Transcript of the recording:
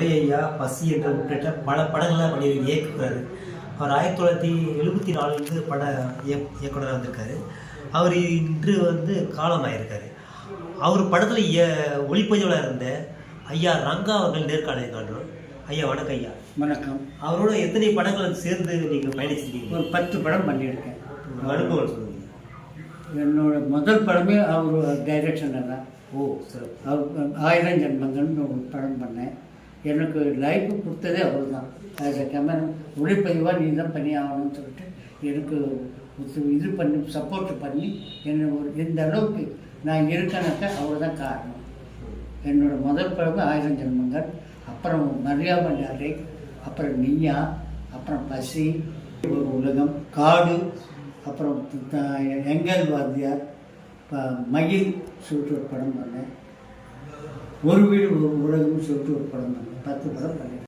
துரையா பசி என்ற உள்ளிட்ட பல படங்களை பண்ணி இயக்குகிறாரு அவர் ஆயிரத்தி தொள்ளாயிரத்தி எழுபத்தி நாலுலேருந்து பட இயக் இயக்குனராக வந்திருக்காரு. அவர் இன்று வந்து காலமாயிருக்காரு. அவர் படத்தில் ஒளிப்பதிவாளர் இருந்த ஐயா ரங்கா அவர்கள் நேர்காணல் காண்றோம். ஐயா வணக்கம் ஐயா. வணக்கம். அவரோட எத்தனை படங்கள் சேர்ந்து நீங்கள் பயணிச்சிருக்கீங்க? ஒரு பத்து படம் பண்ணியிருக்கேன். அனுபவம் சொல்லுங்க. என்னோட முதல் படமே அவர் டைரக்ஷனில் தான். ஓ அவர் ஆயிரம் ஜென்மங்கள்னு ஒரு படம் பண்ணேன். எனக்கு லைஃப் கொடுத்ததே அவர் தான் ஆஸ் அ கேமரா ஒளிப்பதிவாக நீ தான் பண்ணி ஆகணும்னு சொல்லிட்டு எனக்கு இது- பண்ணி சப்போர்ட் பண்ணி என்னை ஒரு இந்த அளவுக்கு நான் இருக்கேனாக்கா அவர் தான் காரணம். என்னோட முதல் படம் ஆயிரம் ஜென்மங்கள் அப்புறம் மரியாதை அறை அப்புறம் நீயா அப்புறம் பசி ஒரு உலகம் காடு அப்புறம் எங்கல் வாத்தியார் மயில் சொல்லிட்டு ஒரு படம் பண்ணேன். ஒரு வீடு ஒரு உலகம்னு சொல்லிட்டு ஒரு படம் பண்ணேன் பத்து படம் பண்ணேன்